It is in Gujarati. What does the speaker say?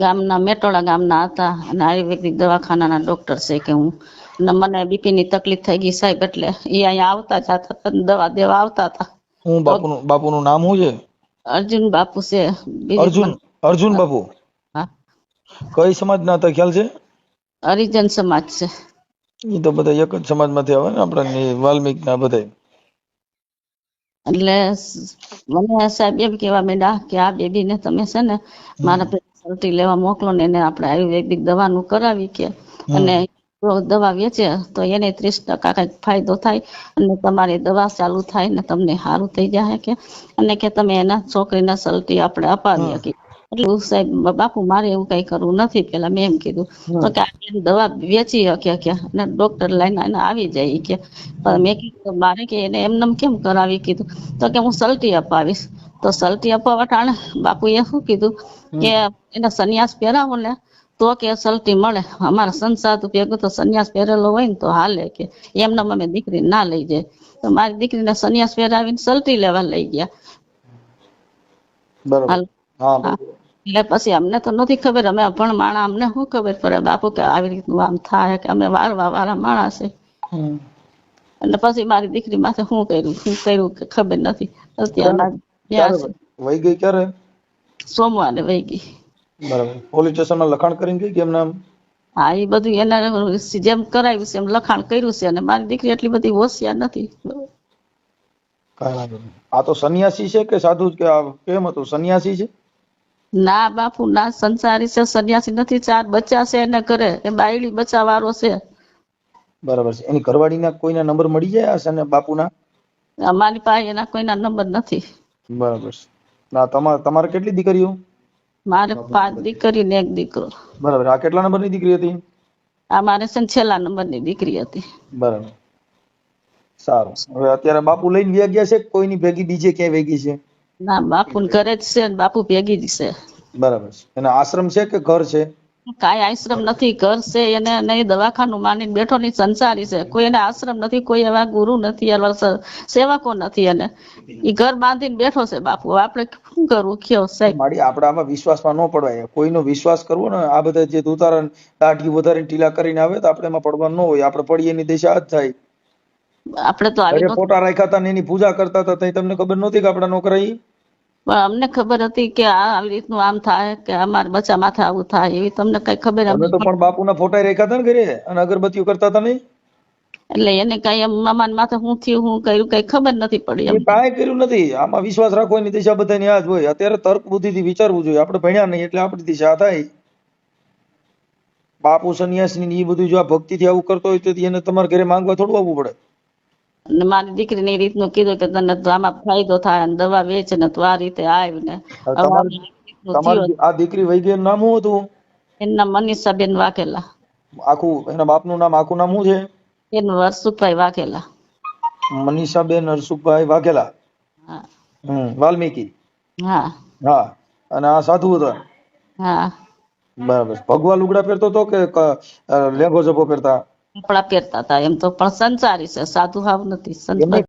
ગામના મેટોડા ગામના હતા. અને આયુર્વેદિક દવાખાનાના ડોક્ટર છે કે હું. અને મને બીપી ની તકલીફ થઈ ગઈ સાહેબ એટલે એ અહીંયા આવતા જતા હતા ને દવા દેવા આવતા હતા. હું બાપુનું બાપુનું નામ શું છે? અર્જુન બાપુ છે. બીજું અર્જુન અર્જુન બાપુ? હા. કઈ સમાજના હતા ખ્યાલ છે? હરિજન સમાજ છે. એ તો બધા એક જ સમાજમાંથી આવે ને આપણે વાલ્મીક ના બધા એટલે સ- મને સાહેબ એમ કેવા માંડ્યા કે આ બેબી ને તમે છે ને મારા સર્ટી લેવા મોકલો ને એને આપણે આયુર્વેદિક દવાનું કરાવી કે અને દવા વેચે તો એને ત્રીસ ટકા કંઈક ફાયદો થાય અને તમારી દવા ચાલુ થાય ને તમને સારું થઈ જાય કે અને કે તમે એના છોકરીના સલટી આપણે અપાવી શકીએ એટલે સાહેબ બાપુ મારે એવું કઈ કરવું નથી. પેલા મેં એમ કીધું તો કે દવા વેચી શકે કે અને ડોક્ટર લઈને એને આવી જાય કે. મેં કીધું મારે કે એને એમનેમ કેમ કરાવી? કીધું તો કે હું સલટી અપાવીશ. તો સલટી અપાવવા ટાણે બાપુએ શું કીધું કે એને સંન્યાસ પહેરાવો ને તો કે સલટી મળે. અમારા સંસાર ભેગો તો સંન્યાસ પહેરેલો હોય ને તો હાલે કે એમને અમે દીકરી ના લઈ જાય. તો મારી દીકરીને સંન્યાસ પહેરાવીને સલટી લેવા લઈ ગયા. બરાબર. હા. હા. એટલે પછી અમને તો નથી ખબર. અમે અભણ માણા અમને શું ખબર પડે? બાપુ કે આવી રીતનું આમ થાય કે અમે વારવા વાળા માણસ છે. એટલે પછી મારી દીકરી માથે શું કર્યું? શું કર્યું કે ખબર નથી. અત્યારે વહી ગઈ ક્યારે. સોમવારે વહી ગઈ. બરાબર. પોલીસ સ્ટેશનમાં લખાણ કરીને ગઈ કેમ નામ હા એ બધું એના જેમ કરાવ્યું છે એમ લખાણ કર્યું છે અને મારી દીકરી એટલી બધી હોશિયાર નથી. આ તો સન્યાસી છે કે સાધુ કે કેમ હતું? સન્યાસી છે? ના બાપુ ના સંસારી છે સન્યાસી નથી. ચાર બચ્ચા છે એને ઘરે. એ બાયડી બચ્ચા વાળો છે. બરાબર છે. એની ઘરવાળીના કોઈના નંબર મળી જાય હશે ને બાપુના? અમારી પાસે એના કોઈના નંબર નથી. બરાબર છે. ના તમારે તમારે કેટલી દીકરીઓ? મારે પાંચ દીકરી ને એક દીકરો. બરાબર. આ કેટલા નંબરની દીકરી હતી? આ મારે છે ને છેલ્લા નંબરની દીકરી હતી. બરાબર. સારું. હવે અત્યારે બાપુ લઈને વ્યા ગયા છે કોઈની ભેગી બીજે ક્યાંય વેગી છે? ના બાપુ ઘરે જ છે ને બાપુ ભેગી જ છે. બરાબર. છે એના આશ્રમ છે કે ઘર છે? કાંઈ આશ્રમ નથી કરશે એને નહીં દવાખાનું માની બેઠો ની સંસારી છે. કોઈ એને આશ્રમ નથી કોઈ એવા ગુરુ નથી એવા સેવકો નથી એને. એ ઘર બાંધીને બેઠો છે બાપુ. આપણે શું કરવું? કયો સાહેબ? મારી આપણામાં વિશ્વાસમાં ન પડવાય કોઈનો વિશ્વાસ કરવો ને આ બધા જે ઉતારણ દાઢી વધારીને ટીલા કરીને આવે તો આપણે એમાં પડવાનું ન હોય. આપણે પડીએ એની દિશા જ થાય. આપણે તો આવી ફોટા રાખ્યા હતા ને એની પૂજા કરતા હતા તમને ખબર નહોતી કે આપણા નોકરા પણ અમને ખબર હતી કે આ આવી રીતનું આમ થાય કે અમારા બચ્ચા માથે આવું થાય એવી તમને કઈ ખબર અમે તો પણ બાપુના ફોટા રાખ્યા હતા ને ઘરે અને અગરબત્તીઓ કરતા હતા નહીં. એટલે એને કઈ એમ મામાને માથે હું થયું હું કર્યું કઈ ખબર નથી પડી એ એમ કાંઈ કર્યું નથી. આમાં વિશ્વાસ રાખો એની દિશા બધાની આ જ હોય. અત્યારે તર્ક બુદ્ધિથી વિચારવું જોઈએ. આપણે ભણ્યા નહીં એટલે આપણી દિશા થાય. બાપુ સંન્યાસી ને એ બધું જો આ ભક્તિથી આવું કરતો હોય તો એને તમારે ઘરે માંગવા થોડું આવવું પડે. મારી દીકરીને એ રીતનું કીધું કે તને તો આમાં ફાયદો થાય અને દવા વેચે ને તું આ રીતે આવ ને તમારી આ દીકરી વહી ગઈ નામ શું હતું? એના મનીષાબેન વાકેલા આખું એના બાપનું નામ આખું નામ શું છે? એનું હર્ષુભાઈ વાઘેલા. મનીષાબેન હર્ષુભાઈ વાઘેલા? હા. હમ વાલ્મીકી? હા. હા. અને આ સાધુ હતા? હા. બરાબર. ભગવા લુગડા પહેરતો તો કે લેંગો જભો પહેરતા? કપડા પહેરતા હતા એમ તો પણ સંસારી છે સાધુ હાવ નથી સંસારી.